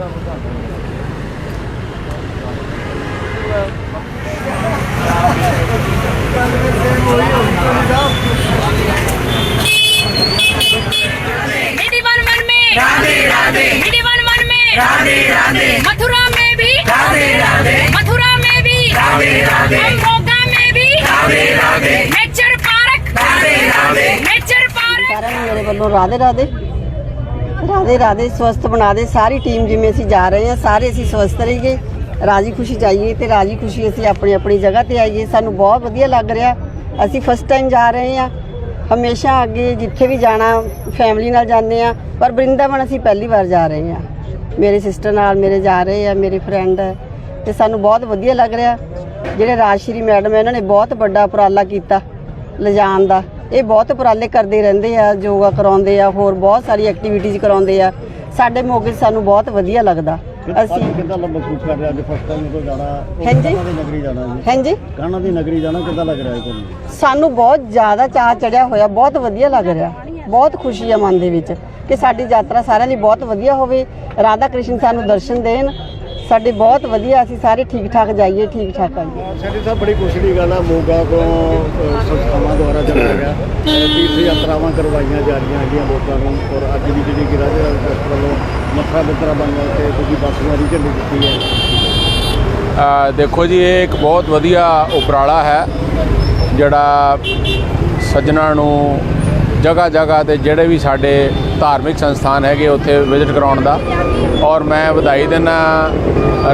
राधे राधे। मथुरा में भी मथुरा में भी में भी राधे राधे। ਮੇਰੇ ਵੱਲੋਂ ਰਾਧੇ ਰਾਧੇ, ਸਵਸਥ ਬਣਾ ਦੇ। ਸਾਰੀ ਟੀਮ ਜਿਵੇਂ ਅਸੀਂ ਜਾ ਰਹੇ ਹਾਂ, ਸਾਰੇ ਅਸੀਂ ਸਵਸਥ ਰਹੀਏ। ਰਾਜੀ ਖੁਸ਼ੀ ਜਾਈਏ ਤੇ ਰਾਜੀ ਖੁਸ਼ੀ ਅਸੀਂ ਆਪਣੀ ਆਪਣੀ ਜਗ੍ਹਾ ਤੇ ਆਈਏ। ਸਾਨੂੰ ਬਹੁਤ ਵਧੀਆ ਲੱਗ ਰਿਹਾ। ਅਸੀਂ ਫਸਟ ਟਾਈਮ ਜਾ ਰਹੇ ਹਾਂ। ਹਮੇਸ਼ਾ ਅੱਗੇ ਜਿੱਥੇ ਵੀ ਜਾਣਾ ਫੈਮਿਲੀ ਨਾਲ ਜਾਂਦੇ ਆ ਪਰ ਬ੍ਰਿੰਦਾਵਨ ਅਸੀਂ ਪਹਿਲੀ ਵਾਰ ਜਾ ਰਹੇ ਹਾਂ। ਮੇਰੇ ਸਿਸਟਰ ਨਾਲ ਮੇਰੇ ਜਾ ਰਹੇ ਆ, ਮੇਰੇ ਫਰੈਂਡ ਹੈ ਤੇ ਸਾਨੂੰ ਬਹੁਤ ਵਧੀਆ ਲੱਗ ਰਿਹਾ। ਜਿਹੜੇ ਰਾਜਸ਼੍ਰੀ ਮੈਡਮ ਹੈ ਇਹਨਾਂ ਨੇ ਬਹੁਤ ਵੱਡਾ ਉਪਰਾਲਾ ਕੀਤਾ। ਲਿਜਾਣ ਦਾ। ਇਹ ਬਹੁਤ ਉਪਰਾਲੇ ਕਰਦੇ ਰਹਿੰਦੇ ਆ ਯੋਗਾ ਕਰਾਉਂਦੇ ਆ ਹੋਰ ਬਹੁਤ ਸਾਰੀ ਐਕਟੀਵਿਟੀਜ਼ ਕਰਾਉਂਦੇ ਆ। ਸਾਡੇ ਮੋਗੇ ਸਾਨੂੰ ਬਹੁਤ ਵਧੀਆ ਲੱਗਦਾ। ਅਸੀਂ ਕਿੱਦਾਂ ਦਾ ਮਹਿਸੂਸ ਕਰ ਰਹੇ ਅੱਜ? ਫਸਟ ਟਾਈਮ ਤੋਂ ਜਾਣਾ ਹਾਂਜੀ। ਨਗਰੀ ਜਾਣਾ ਜੀ? ਹਾਂਜੀ। ਕਾਹਨਾਂ ਦੀ ਨਗਰੀ ਜਾਣਾ ਕਿੱਦਾਂ ਲੱਗ ਰਿਹਾ ਤੁਹਾਨੂੰ? ਸਾਨੂੰ ਬਹੁਤ ਜ਼ਿਆਦਾ ਚਾਅ ਚੜਿਆ ਹੋਇਆ ਬਹੁਤ ਵਧੀਆ ਲੱਗ ਰਿਹਾ। ਬਹੁਤ ਖੁਸ਼ੀ ਆ ਮਨ ਦੇ ਵਿੱਚ ਕਿ ਸਾਡੀ ਯਾਤਰਾ ਸਾਰਿਆਂ ਲਈ ਬਹੁਤ ਵਧੀਆ ਹੋਵੇ। ਰਾਧਾ ਕ੍ਰਿਸ਼ਨ ਸਾਨੂੰ ਦਰਸ਼ਨ ਦੇਣ ਸਾਡੇ ਬਹੁਤ ਵਧੀਆ ਅਸੀਂ ਸਾਰੇ ਠੀਕ ਠਾਕ ਜਾਈਏ ਠੀਕ ਠਾਕ ਆਈਏ। ਸੈਡੀ ਸਾਹਿਬ ਬੜੀ ਖੁਸ਼ੀ ਦੀ ਗੱਲ ਆ ਮੋਗਾ ਤੋਂ ਅ, ਸੰਸਥਾਵਾਂ ਦੁਆਰਾ ਚਲਾਇਆ ਗਿਆ। ਤੀਰਥ ਯਾਤਰਾਵਾਂ ਕਰਵਾਈਆਂ ਜਾ ਰਹੀਆਂ ਹੈਗੀਆਂ ਲੋਕਾਂ ਨੂੰ ਔਰ ਅੱਜ ਦੀ ਜਿਹੜੀ ਕਿ ਰਾਜਾ ਟਰਸਟ ਵੱਲੋਂ ਮੱਥਾ ਬਿੱਤਰਾ ਬਣ ਕੇ ਤੁਸੀਂ ਬੱਸ ਵਾਰੀ ਝੰਡੀ ਦਿੱਤੀ ਹੈ। ਅ, ਦੇਖੋ ਜੀ ਇਹ ਇੱਕ ਬਹੁਤ ਵਧੀਆ ਉਪਰਾਲਾ ਹੈ ਜਿਹੜਾ ਸੱਜਣਾ ਨੂੰ ਜਗ੍ਹਾ ਜਗ੍ਹਾ ਤੇ ਜਿਹੜੇ ਵੀ ਸਾਡੇ ਧਾਰਮਿਕ ਸੰਸਥਾਨ ਹੈਗੇ ਉੱਥੇ ਵਿਜ਼ਿਟ ਕਰਾਉਣ ਦਾ। ਔਰ ਮੈਂ ਵਧਾਈ ਦਿੰਦਾ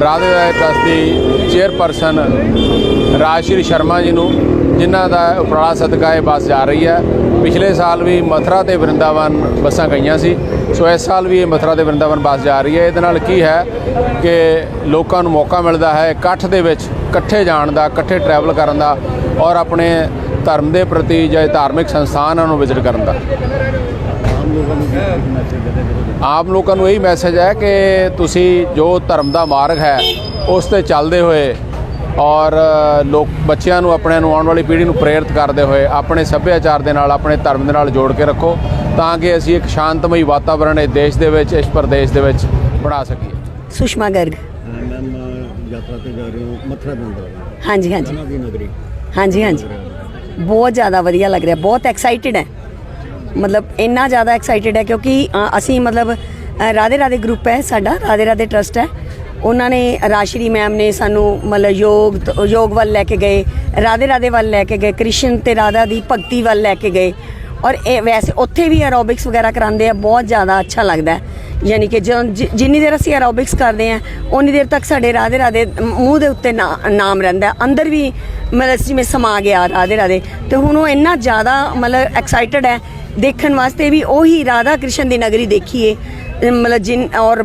ਰਾਧੇ ਦਾ ਟਰਸਟ ਦੀ ਚੇਅਰਪਰਸਨ ਰਾਜਸ਼੍ਰੀ ਸ਼ਰਮਾ ਜੀ ਨੂੰ, ਜਿਨ੍ਹਾਂ ਦਾ ਉਪਰਾਲਾ ਸਦਕਾ ਇਹ ਬੱਸ ਜਾ ਰਹੀ ਹੈ। ਪਿਛਲੇ ਸਾਲ ਵੀ ਮਥੁਰਾ ਤੇ ਵਰਿੰਦਾਵਨ ਬੱਸਾਂ ਗਈਆਂ ਸੀ। ਸੋ ਇਸ ਸਾਲ ਵੀ ਇਹ ਮਥੁਰਾ ਤੇ ਵਰਿੰਦਾਵਨ ਬੱਸ ਜਾ ਰਹੀ ਹੈ। ਇਹਦੇ ਨਾਲ ਕੀ ਹੈ ਕਿ ਲੋਕਾਂ ਨੂੰ ਮੌਕਾ ਮਿਲਦਾ ਹੈ ਇਕੱਠ ਦੇ ਵਿੱਚ ਇਕੱਠੇ ਜਾਣ ਦਾ, ਇਕੱਠੇ ਟਰੈਵਲ ਕਰਨ ਦਾ ਔਰ ਆਪਣੇ ਧਰਮ ਦੇ ਪ੍ਰਤੀ ਜਾਂ ਧਾਰਮਿਕ ਸੰਸਥਾਨਾਂ ਨੂੰ ਵਿਜ਼ਿਟ ਕਰਨ ਦਾ। ਆਮ ਲੋਕਾਂ ਨੂੰ ਇਹੀ ਮੈਸੇਜ ਹੈ ਕਿ ਤੁਸੀਂ ਜੋ ਧਰਮ ਦਾ ਮਾਰਗ ਹੈ ਉਸ ਤੇ ਚੱਲਦੇ ਹੋਏ ਔਰ ਲੋਕ ਬੱਚਿਆਂ ਨੂੰ ਆਪਣੇ ਨੂੰ ਆਉਣ ਵਾਲੀ ਪੀੜ੍ਹੀ ਨੂੰ ਪ੍ਰੇਰਿਤ ਕਰਦੇ ਹੋਏ ਆਪਣੇ ਸੱਭਿਆਚਾਰ ਦੇ ਨਾਲ ਆਪਣੇ ਧਰਮ ਦੇ ਨਾਲ ਜੋੜ ਕੇ ਰੱਖੋ ਤਾਂ ਕਿ ਅਸੀਂ ਇੱਕ ਸ਼ਾਂਤਮਈ ਵਾਤਾਵਰਣ ਇਸ ਦੇਸ਼ ਦੇ ਵਿੱਚ ਇਸ ਪ੍ਰਦੇਸ਼ ਦੇ ਵਿੱਚ ਬਣਾ ਸਕੀਏ। ਸੁਸ਼ਮਾ ਗਰਗ। ਮੈਮ ਯਾਤਰਾ ਤੇ ਜਾ ਰਹੇ ਹੋ ਮਥੁਰਾ ਬ੍ਰਿੰਦਾਵਨ ਹਾਂਜੀ ਹਾਂਜੀ। ਕਾਹਨਾਂ ਦੀ ਨਗਰੀ। ਹਾਂਜੀ ਹਾਂਜੀ। ਬਹੁਤ ਜ਼ਿਆਦਾ ਵਧੀਆ ਲੱਗ ਰਿਹਾ ਬਹੁਤ ਐਕਸਾਈਟਿਡ ਹੈ। ਮਤਲਬ ਇੰਨਾ ਜ਼ਿਆਦਾ ਐਕਸਾਈਟਿਡ ਹੈ ਕਿਉਂਕਿ ਅਸੀਂ ਮਤਲਬ ਅ, ਰਾਧੇ ਰਾਧੇ ਗਰੁੱਪ ਹੈ ਸਾਡਾ ਰਾਧੇ ਰਾਧੇ ਟਰਸਟ ਹੈ। ਉਹਨਾਂ ਨੇ ਰਾਸ਼ਰੀ ਮੈਮ ਨੇ ਸਾਨੂੰ ਮਤਲਬ ਯੋਗ ਯੋਗ ਵੱਲ ਲੈ ਕੇ ਗਏ ਰਾਧੇ ਰਾਧੇ ਵੱਲ ਲੈ ਕੇ ਗਏ ਕ੍ਰਿਸ਼ਨ ਤੇ ਰਾਧਾ ਦੀ ਭਗਤੀ ਵੱਲ ਲੈ ਕੇ ਗਏ। ਔਰ ਇਹ ਵੈਸੇ ਉੱਥੇ ਵੀ ਐਰੋਬਿਕਸ ਵਗੈਰਾ ਕਰਾਉਂਦੇ ਆ ਬਹੁਤ ਜ਼ਿਆਦਾ ਅੱਛਾ ਲੱਗਦਾ ਯਾਨੀ ਕਿ ਜਿ- ਜਿੰਨੀ ਦੇਰ ਅਸੀਂ ਐਰੋਬਿਕਸ ਕਰਦੇ ਆ ਉਨੀ ਦੇਰ ਤੱਕ ਸਾਡੇ ਰਾਧੇ ਰਾਧੇ ਮੂੰਹ ਦੇ ਉੱਤੇ ਨਾ- ਨਾਮ ਰਹਿੰਦਾ ਅੰਦਰ ਵੀ ਮਤਲਬ ਜਿਵੇਂ ਸਮਾ ਗਿਆ ਰਾਧੇ ਰਾਧੇ। ਤੇ ਹੁਣ ਉਹ ਇੰਨਾ ਜ਼ਿਆਦਾ ਮਤਲਬ ਐਕਸਾਈਟਡ ਹੈ ਦੇਖਣ ਵਾਸਤੇ ਵੀ ਉਹੀ ਰਾਧਾ ਕ੍ਰਿਸ਼ਨ ਦੀ ਨਗਰੀ ਦੇਖੀਏ। ਮਤਲਬ ਜਿਨ ਔਰ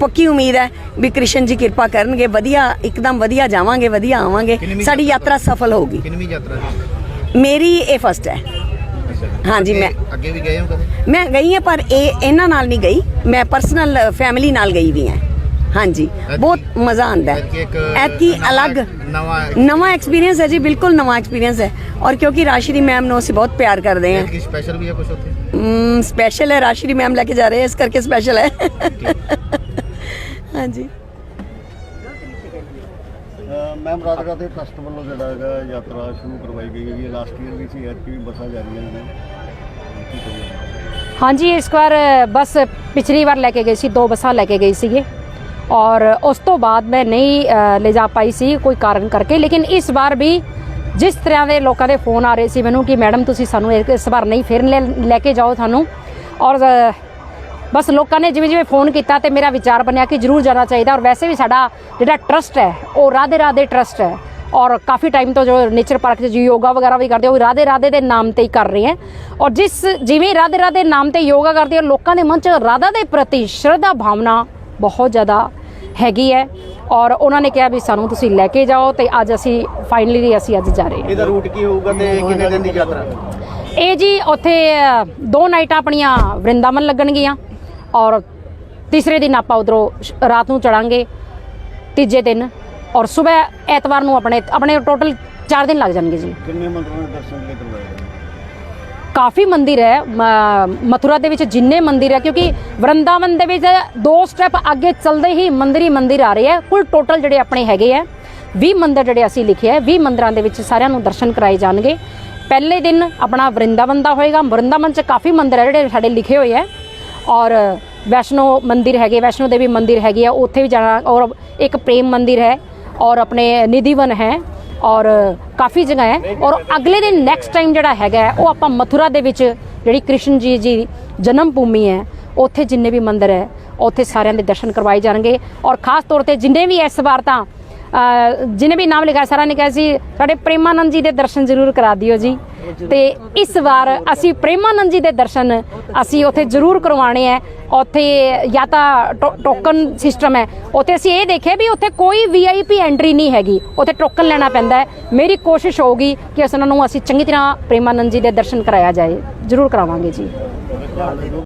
ਪੱਕੀ ਉਮੀਦ ਹੈ ਵੀ ਕ੍ਰਿਸ਼ਨ ਜੀ ਕਿਰਪਾ ਕਰਨਗੇ ਵਧੀਆ ਇੱਕਦਮ ਵਧੀਆ ਜਾਵਾਂਗੇ ਵਧੀਆ ਆਵਾਂਗੇ। ਸਾਡੀ ਯਾਤਰਾ ਸਫਲ ਹੋਊਗੀ। ਕਿੰਨੀ ਯਾਤਰਾ ਮੇਰੀ ਇਹ ਫਸਟ ਹੈ। ਹਾਂਜੀ ਮੈਂ ਅੱਗੇ ਵੀ ਗਏ ਹੋ ਕਦੇ? ਮੈਂ ਗਈ ਹਾਂ ਪਰ ਇਹ ਇਹਨਾਂ ਨਾਲ ਨਹੀਂ ਗਈ। ਮੈਂ ਪਰਸਨਲ ਫੈਮਿਲੀ ਨਾਲ ਗਈ ਵੀ ਹਾਂ। ਹਾਂਜੀ ਬਹੁਤ ਮਜ਼ਾ ਆਉਂਦਾ ਐਤਕੀ ਹੈ ਇੱਕ ਐਤਕੀ ਨਵਾਂ- ਅਲੱਗ ਨਵਾਂ ਨਵਾਂ ਐਕਸਪੀਰੀਅੰਸ ਹੈ ਜੀ ਬਿਲਕੁਲ ਨਵਾਂ ਐਕਸਪੀਰੀਅੰਸ ਹੈ ਔਰ ਕਿਉਂਕਿ ਰਾਸ਼ਰੀ ਮੈਮ ਨੂੰ ਅਸੀਂ ਬਹੁਤ ਪਿਆਰ ਕਰਦੇ ਹਾਂ ਕੀ ਸਪੈਸ਼ਲ ਵੀ ਹੈ ਕੁਝ ਉੱਥੇ ਸਪੈਸ਼ਲ ਹੈ ਰਾਸ਼ਰੀ ਮੈਮ ਲੈ ਕੇ ਜਾ ਰਹੇ ਹੈ ਇਸ ਕਰਕੇ ਸਪੈਸ਼ਲ ਹੈ ਹਾਂਜੀ ਮੈਮ ਰਾਧਾ ਰਾਧੇ ਟਰਸਟ ਵੱਲੋਂ ਜਿਹੜਾ ਹੈਗਾ ਯਾਤਰਾ ਸ਼ੁਰੂ ਕਰਵਾਈ ਗਈ ਹੈਗੀ ਲਾਸਟ ਈਅਰ ਵੀ ਸੀ ਐਤਕੀ ਵੀ ਬੱਸਾਂ ਜਾ ਰਹੀਆਂ ਨੇ। ਕੀ ਕਹੋਗੇ ਹਾਂਜੀ ਇਸ ਵਾਰ ਬਸ ਪਿਛਲੀ ਵਾਰ ਲੈ ਕੇ ਗਈ ਸੀ ਦੋ ਬੱਸਾਂ ਲੈ ਕੇ ਗਈ ਸੀਗੇ ਔਰ ਉਸ ਤੋਂ ਬਾਅਦ ਮੈਂ ਨਹੀਂ ਅ, ਲੈ ਜਾ ਪਾਈ ਸੀ ਕੋਈ ਕਾਰਨ ਕਰਕੇ ਲੇਕਿਨ ਇਸ ਵਾਰ ਵੀ ਜਿਸ ਤਰ੍ਹਾਂ ਦੇ ਲੋਕਾਂ ਦੇ ਫੋਨ ਆ ਰਹੇ ਸੀ ਮੈਨੂੰ ਕਿ ਮੈਡਮ ਤੁਸੀਂ ਸਾਨੂੰ ਇਸ ਵਾਰ ਨਹੀਂ ਫਿਰ ਲੈ ਲੈ ਕੇ ਜਾਓ ਤੁਹਾਨੂੰ ਔਰ ਬਸ ਲੋਕਾਂ ਨੇ ਜਿਵੇਂ ਜਿਵੇਂ ਫੋਨ ਕੀਤਾ ਤੇ ਮੇਰਾ ਵਿਚਾਰ ਬਣਿਆ ਕਿ ਜ਼ਰੂਰ ਜਾਣਾ ਚਾਹੀਦਾ ਔਰ ਵੈਸੇ ਵੀ ਸਾਡਾ ਜਿਹੜਾ ਟਰਸਟ ਹੈ ਉਹ ਰਾਧੇ ਰਾਧੇ ਟਰਸਟ ਹੈ ਔਰ ਕਾਫੀ ਟਾਈਮ ਤੋਂ ਜੋ ਨੇਚਰ ਪਾਰਕ 'ਚ ਜੀ ਯੋਗਾ ਵਗੈਰਾ ਵੀ ਕਰਦੇ ਹੋ ਉਹ ਰਾਧੇ ਰਾਧੇ ਦੇ ਨਾਮ ਤੇ ਹੀ ਕਰ ਰਹੇ ਹੈ ਔਰ ਜਿਸ ਜਿਵੇਂ ਰਾਧੇ ਰਾਧੇ ਨਾਮ ਤੇ ਯੋਗਾ ਕਰਦੇ ਹੋ ਲੋਕਾਂ ਦੇ ਮਨ 'ਚ ਰਾਧਾ ਦੇ ਪ੍ਰਤੀ ਸ਼ਰਧਾ ਭਾਵਨਾ ਬਹੁਤ ਜ਼ਿਆਦਾ ਹੈਗੀ ਹੈ ਔਰ ਉਹਨਾਂ ਨੇ ਕਿਹਾ ਵੀ ਸਾਨੂੰ ਤੁਸੀਂ ਲੈ ਕੇ ਜਾਓ ਤੇ ਅੱਜ ਅਸੀਂ ਫਾਈਨਲੀ ਅਸੀਂ ਅੱਜ ਜਾ ਰਹੇ ਹਾਂ। ਇਹਦਾ ਰੂਟ ਕੀ ਹੋਊਗਾ ਤੇ ਕਿੰਨੇ ਦਿਨ ਦੀ ਯਾਤਰਾ? ਇਹ ਜੀ ਉੱਥੇ ਦੋ ਨਾਈਟਾਂ ਆਪਣੀਆਂ ਵਰਿੰਦਾਵਨ ਲੱਗਣਗੀਆਂ ਔਰ ਤੀਸਰੇ ਦਿਨ ਆਪਾਂ ਉਧਰੋਂ ਰਾਤ ਨੂੰ ਚੜਾਂਗੇ ਤੀਜੇ ਦਿਨ ਔਰ ਸਵੇਰ ਐਤਵਾਰ ਨੂੰ ਆਪਣੇ ਆਪਣੇ ਟੋਟਲ 4 ਦਿਨ ਲੱਗ ਜਾਣਗੇ ਜੀ। ਕਿੰਨੇ ਮੰਤਰਾਂ ਦੇ ਦਰਸ਼ਨ ਕਰਵਾਏ? ਗਏ ਕਾਫੀ ਮੰਦਿਰ ਹੈ ਮਥੁਰਾ ਦੇ ਵਿੱਚ ਜਿੰਨੇ ਮੰਦਿਰ ਹੈ, ਕਿਉਂਕਿ ਵਰਿੰਦਾਵਨ ਦੇ ਵਿੱਚ ਦੋ ਸਟੈਪ ਅੱਗੇ ਚੱਲਦੇ ਹੀ ਮੰਦਿਰ ਹੀ ਮੰਦਿਰ ਆ ਰਹੇ ਹੈ। ਕੁੱਲ ਟੋਟਲ ਜਿਹੜੇ ਆਪਣੇ ਹੈਗੇ ਹੈ 20 ਮੰਦਿਰ ਜਿਹੜੇ ਅਸੀਂ ਲਿਖੇ ਹੈ 20 ਮੰਦਿਰਾਂ ਦੇ ਵਿੱਚ ਸਾਰਿਆਂ ਨੂੰ ਦਰਸ਼ਨ ਕਰਾਏ ਜਾਣਗੇ। ਪਹਿਲੇ ਦਿਨ ਆਪਣਾ ਵਰਿੰਦਾਵਨ ਦਾ ਹੋਏਗਾ। ਵਰਿੰਦਾਵਨ 'ਚ ਕਾਫੀ ਮੰਦਿਰ ਹੈ ਜਿਹੜੇ ਸਾਡੇ ਲਿਖੇ ਹੋਏ ਹੈ। ਔਰ ਵੈਸ਼ਨੋ ਮੰਦਿਰ ਹੈਗੇ, ਵੈਸ਼ਨੋ ਦੇਵੀ ਮੰਦਿਰ ਹੈਗੀ ਆ, ਉੱਥੇ ਵੀ ਜਾਣਾ ਔਰ ਇੱਕ ਪ੍ਰੇਮ ਮੰਦਿਰ ਹੈ ਔਰ ਆਪਣੇ ਨਿਧੀਵਨ ਹੈ। ਔਰ ਕਾਫੀ ਜਗ੍ਹਾ ਹੈ। ਔਰ ਅਗਲੇ ਦਿਨ ਨੈਕਸਟ ਟਾਈਮ ਜਿਹੜਾ ਹੈਗਾ ਉਹ ਆਪਾਂ ਮਥੁਰਾ ਦੇ ਵਿੱਚ ਜਿਹੜੀ ਕ੍ਰਿਸ਼ਨ ਜੀ ਜੀ ਜਨਮ ਭੂਮੀ ਹੈ ਉੱਥੇ ਜਿੰਨੇ ਵੀ ਮੰਦਿਰ ਹੈ ਉੱਥੇ ਸਾਰਿਆਂ ਦੇ ਦਰਸ਼ਨ ਕਰਵਾਏ ਜਾਣਗੇ। ਔਰ ਖਾਸ ਤੌਰ ਤੇ ਜਿੰਨੇ ਵੀ ਇਸ ਵਾਰ ਤਾਂ ਅਹ, ਵੀ ਨਾਮ ਲਿਖਿਆ ਸਾਰਿਆਂ ਨੇ ਕਿਹਾ ਸੀ ਸਾਡੇ ਪ੍ਰੇਮਾਨੰਦ ਜੀ ਦੇ ਦਰਸ਼ਨ ਜ਼ਰੂਰ ਕਰਾ ਦਿਓ ਜੀ। ਤੇ ਇਸ ਵਾਰ ਅਸੀਂ ਪ੍ਰੇਮਾਨੰਦ ਜੀ ਦੇ ਦਰਸ਼ਨ ਅਸੀਂ ਉੱਥੇ ਜ਼ਰੂਰ ਕਰਵਾਉਣੇ ਹੈ ਉੱਥੇ ਜਾਂ ਤਾਂ ਟੋ- ਟੋਕਨ ਸਿਸਟਮ ਹੈ। ਉੱਥੇ ਅਸੀਂ ਇਹ ਦੇਖਿਆ ਵੀ ਉੱਥੇ ਕੋਈ ਵੀਆਈਪੀ ਐਂਟਰੀ ਨਹੀਂ ਹੈਗੀ। ਉੱਥੇ ਟੋਕਨ ਲੈਣਾ ਪੈਂਦਾ ਹੈ। ਮੇਰੀ ਕੋਸ਼ਿਸ਼ ਹੋਊਗੀ ਕਿ ਉਹਨਾਂ ਨੂੰ ਅਸੀਂ ਚੰਗੀ ਤਰ੍ਹਾਂ ਪ੍ਰੇਮਾਨੰਦ ਜੀ ਦੇ ਦਰਸ਼ਨ ਕਰਾਇਆ ਜਾਏ। ਜ਼ਰੂਰ ਕਰਾਵਾਂਗੇ ਜੀ।